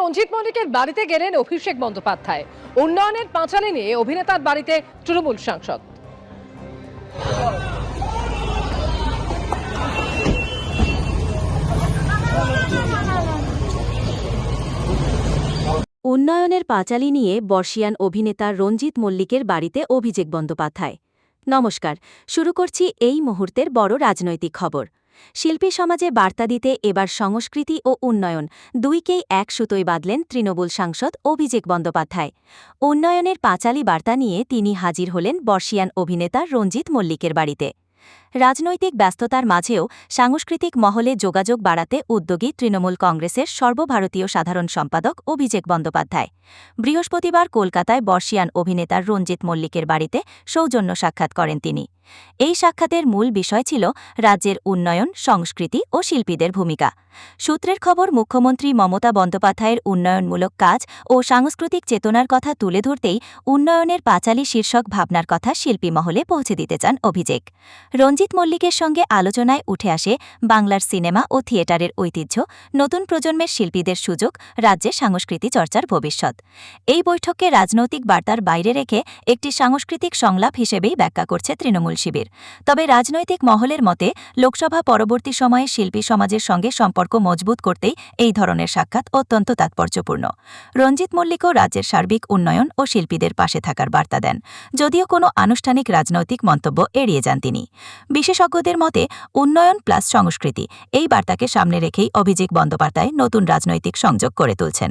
রঞ্জিত মল্লিকের বাড়িতে গেলেন অভিষেক বন্দ্যোপাধ্যায়। উন্নয়নের পাঁচালি নিয়ে অভিনেতার বাড়িতে তৃণমূল সাংসদ। উন্নয়নের পাঁচালী নিয়ে বর্ষিয়ান অভিনেতা রঞ্জিত মল্লিকের বাড়িতে অভিষেক বন্দ্যোপাধ্যায়। নমস্কার, শুরু করছি এই মুহূর্তের বড় রাজনৈতিক খবর। শিল্পী সমাজে বার্তা দিতে এবার সংস্কৃতি ও উন্নয়ন দুইকেই এক সুতোয় বাঁধলেন তৃণমূল সাংসদ অভিষেক বন্দ্যোপাধ্যায়। উন্নয়নের পাঁচালি বার্তা নিয়ে তিনি হাজির হলেন বর্ষিয়ান অভিনেতা রঞ্জিত মল্লিকের বাড়িতে। রাজনৈতিক ব্যস্ততার মাঝেও সাংস্কৃতিক মহলে যোগাযোগ বাড়াতে উদ্যোগী তৃণমূল কংগ্রেসের সর্বভারতীয় সাধারণ সম্পাদক অভিষেক বন্দ্যোপাধ্যায়। বৃহস্পতিবার কলকাতায় বর্ষিয়ান অভিনেতার রঞ্জিত মল্লিকের বাড়িতে সৌজন্য সাক্ষাৎ করেন তিনি। এই সাক্ষাতের মূল বিষয় ছিল রাজ্যের উন্নয়ন, সংস্কৃতি ও শিল্পীদের ভূমিকা। সূত্রের খবর, মুখ্যমন্ত্রী মমতা বন্দ্যোপাধ্যায়ের উন্নয়নমূলক কাজ ও সাংস্কৃতিক চেতনার কথা তুলে ধরতেই উন্নয়নের পাঁচালী শীর্ষক ভাবনার কথা শিল্পী মহলে পৌঁছে দিতে চান অভিষেক। রঞ্জিত মল্লিকের সঙ্গে আলোচনায় উঠে আসে বাংলার সিনেমা ও থিয়েটারের ঐতিহ্য, নতুন প্রজন্মের শিল্পীদের সুযোগ রাজ্যে সংস্কৃতি চর্চার ভবিষ্যৎ। এই বৈঠককে রাজনৈতিক বার্তার বাইরে রেখে একটি সাংস্কৃতিক সংলাপ হিসেবেই ব্যাখ্যা করছে তৃণমূল শিবির। তবে রাজনৈতিক মহলের মতে, লোকসভা পরবর্তী সময়ে শিল্পী সমাজের সঙ্গে সম্পর্ক মজবুত করতেই এই ধরনের সাক্ষাৎ অত্যন্ত তাৎপর্যপূর্ণ। রঞ্জিত মল্লিকও রাজ্যের সার্বিক উন্নয়ন ও শিল্পীদের পাশে থাকার বার্তা দেন, যদিও কোনো আনুষ্ঠানিক রাজনৈতিক মন্তব্য এড়িয়ে যান তিনি। বিশেষজ্ঞদের মতে, উন্নয়ন প্লাস সংস্কৃতি, এই বার্তাকে সামনে রেখেই অভিজিৎ বন্দ্যোপাধ্যায় নতুন রাজনৈতিক সংযোগ করে তুলছেন।